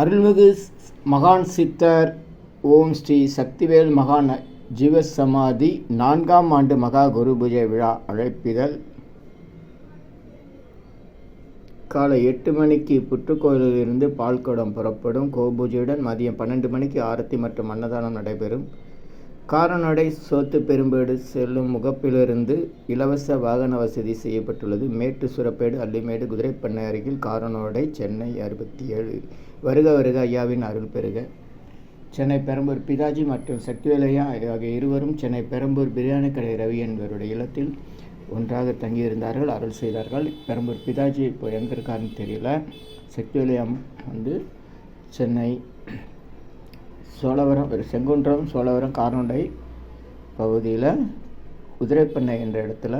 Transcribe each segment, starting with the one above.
அருள்மிகு மகான் சித்தர் ஓம் ஸ்ரீ சக்திவேல் மகான் ஜீவசமாதி நான்காம் ஆண்டு மகா குரு பூஜை விழா அழைப்பிதழ். காலை எட்டு மணிக்கு புற்றுக்கோயிலிலிருந்து பால்குடம் புறப்படும் கோபூஜையுடன் மதியம் பன்னெண்டு மணிக்கு ஆரத்தி மற்றும் அன்னதானம் நடைபெறும். காரநடை சோத்து பெரும்பேடு செல்லும் முகப்பிலிருந்து இலவச வாகன வசதி செய்யப்பட்டுள்ளது. மேட்டு சுரப்பேடு அல்லிமேடு குதிரைப்பண்ணை அருகில் காரணோடை சென்னை அறுபத்தி ஏழு. வருக வருக ஐயாவின் அருள் பெறுக சென்னை பெரம்பூர் பிதாஜி மற்றும் சக்திவேலையா ஆகிய இருவரும் சென்னை பெரம்பூர் பிரியாணி கடை ரவி என்பவருடைய இல்லத்தில் ஒன்றாக தங்கியிருந்தார்கள். அருள் செய்தார்கள். பெரம்பூர் பிதாஜி இப்போ எங்கே இருக்காருன்னு தெரியல. சக்திவேலையம் வந்து சென்னை சோழவரம் செங்குன்றம் சோழவரம் கார்னொண்டை பகுதியில் குதிரைப்பண்ணை என்ற இடத்துல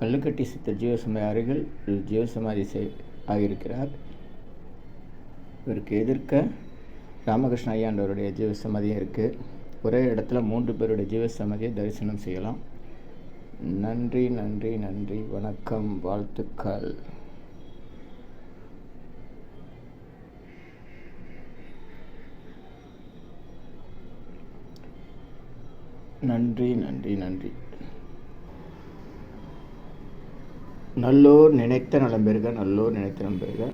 கல்லுக்கட்டி சித்தர் ஜீவசமாதி அருகில் ஜீவசமாதி செய் ஆகியிருக்கிறார். இவருக்கு எதிர்க்க ராமகிருஷ்ண ஐயாண்டவருடைய ஜீவசமாதியும் இருக்குது ஒரே இடத்துல மூன்று பேருடைய ஜீவசமாதியை தரிசனம் செய்யலாம். நன்றி நன்றி நன்றி. வணக்கம் வாழ்த்துக்கள். நன்றி நன்றி நன்றி. நல்லோர் நினைத்த நலம் பெறுக நல்லோர் நினைத்த நலம் பெறுக.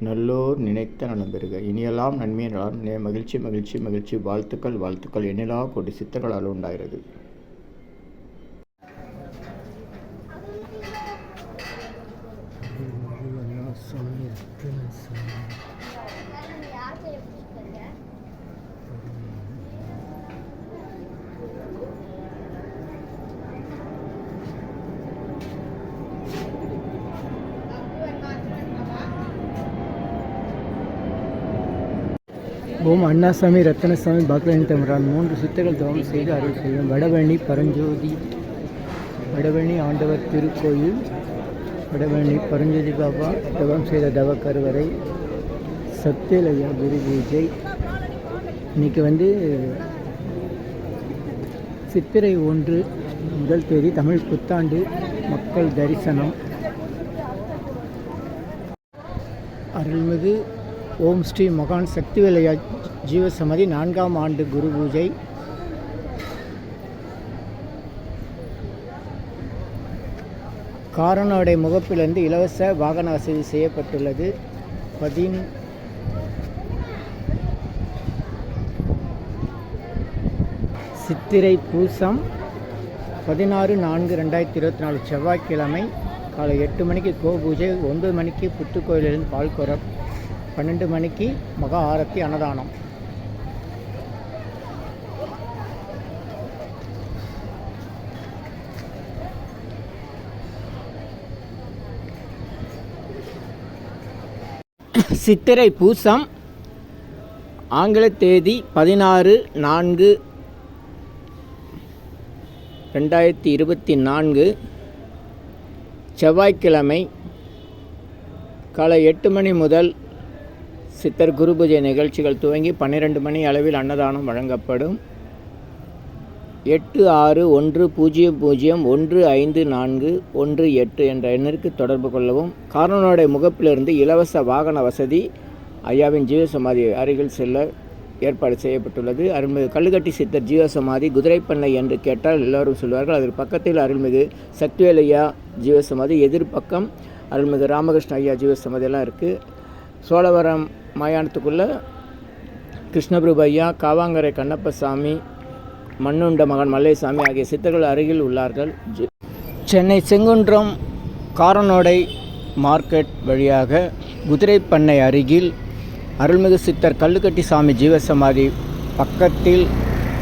நல்லோர் நினைத்த நலம் பெறுக. இனியெல்லாம் நன்மை நலம் மகிழ்ச்சி மகிழ்ச்சி மகிழ்ச்சி. வாழ்த்துக்கள் வாழ்த்துக்கள். எண்ணிலா கோடி சித்தர்களால் உண்டாகிறது. ஓம் அண்ணாசாமி ரத்தனசாமி பாக்கலின் தமரான் மூன்று சித்தர்கள் தவம் செய்து அருள் செய்யும் வடபழனி பரஞ்சோதி வடபழனி ஆண்டவர் திருக்கோயில் வடபழனி பரஞ்சோதி பாபா தவம் செய்த தவ கருவறை சத்தியலையா குரு பூஜை. இன்னைக்கு வந்து சித்திரை ஒன்று முதல் தேதி தமிழ் புத்தாண்டு மக்கள் தரிசனம். அருள்மிகு ஓம் ஸ்ரீ மகான் சக்திவேலையா ஜீவசமதி நான்காம் ஆண்டு குரு பூஜை. காரணோடைய முகப்பிலிருந்து இலவச வாகன வசதி செய்யப்பட்டுள்ளது. பதின் சித்திரை பூசம் பதினாறு நான்கு ரெண்டாயிரத்தி இருபத்தி நாலு செவ்வாய்க்கிழமை காலை எட்டு மணிக்கு கோ பூஜை ஒன்பது மணிக்கு புத்துக்கோயிலிருந்து பால்கோரம் பன்னெண்டு மணிக்கு மகா ஆரத்தி அன்னதானம். சித்திரை பூசம் ஆங்கில தேதி பதினாறு நான்கு ரெண்டாயிரத்தி இருபத்தி நான்கு செவ்வாய்க்கிழமை காலை எட்டு மணி முதல் சித்தர் குரு பூஜை நிகழ்ச்சிகள் துவங்கி பன்னிரெண்டு மணி அளவில் அன்னதானம் வழங்கப்படும். எட்டு ஆறு ஒன்று பூஜ்ஜியம் பூஜ்ஜியம் ஒன்று ஐந்து நான்கு ஒன்று எட்டு என்ற எண்ணிற்கு தொடர்பு கொள்ளவும். காரணனுடைய முகப்பிலிருந்து இலவச வாகன வசதி ஐயாவின் ஜீவசமாதி அருகில் செல்ல ஏற்பாடு செய்யப்பட்டுள்ளது. அருள்மிகு கல்லுக்கட்டி சித்தர் ஜீவசமாதி குதிரைப்பண்ணை என்று கேட்டால் எல்லோரும் சொல்வார்கள். அதற்கு பக்கத்தில் அருள்மிகு சக்திவேலையா ஜீவசமாதி எதிர்பக்கம் அருள்மிகு ராமகிருஷ்ண ஐயா ஜீவசமாதி எல்லாம் இருக்குது சோழவரம் மயானத்துக்குள்ளே கிருஷ்ணபிரபு ஐயா காவாங்கரை கண்ணப்பசாமி மண்ணுண்ட மகன் மல்லைசாமி ஆகிய சித்தர்கள் அருகில் உள்ளார்கள். சென்னை செங்குன்றம் காரனோடை மார்க்கெட் வழியாக குதிரைப்பண்ணை அருகில் அருள்மிகு சித்தர் கல்லுக்கட்டி சாமி ஜீவசமாதி பக்கத்தில்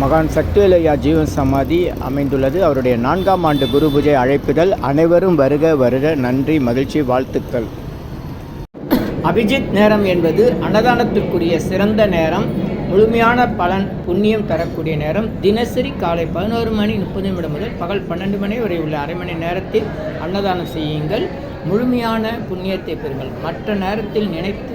மகான் சக்திவேலையா ஜீவன் சமாதி அமைந்துள்ளது. அவருடைய நான்காம் ஆண்டு குரு பூஜை அழைப்புதல். அனைவரும் வருக வருக. நன்றி மகிழ்ச்சி வாழ்த்துக்கள். அபிஜித் நேரம் என்பது அன்னதானத்திற்குரிய சிறந்த நேரம். முழுமையான பலன் புண்ணியம் தரக்கூடிய நேரம். தினசரி காலை பதினோரு மணி முப்பது நிமிடம் முதல் பகல் பன்னெண்டு மணி வரை உள்ள அரை மணி நேரத்தில் அன்னதானம் செய்யுங்கள். முழுமையான புண்ணியத்தை பெறுங்கள். மற்ற நேரத்தில் நினைத்து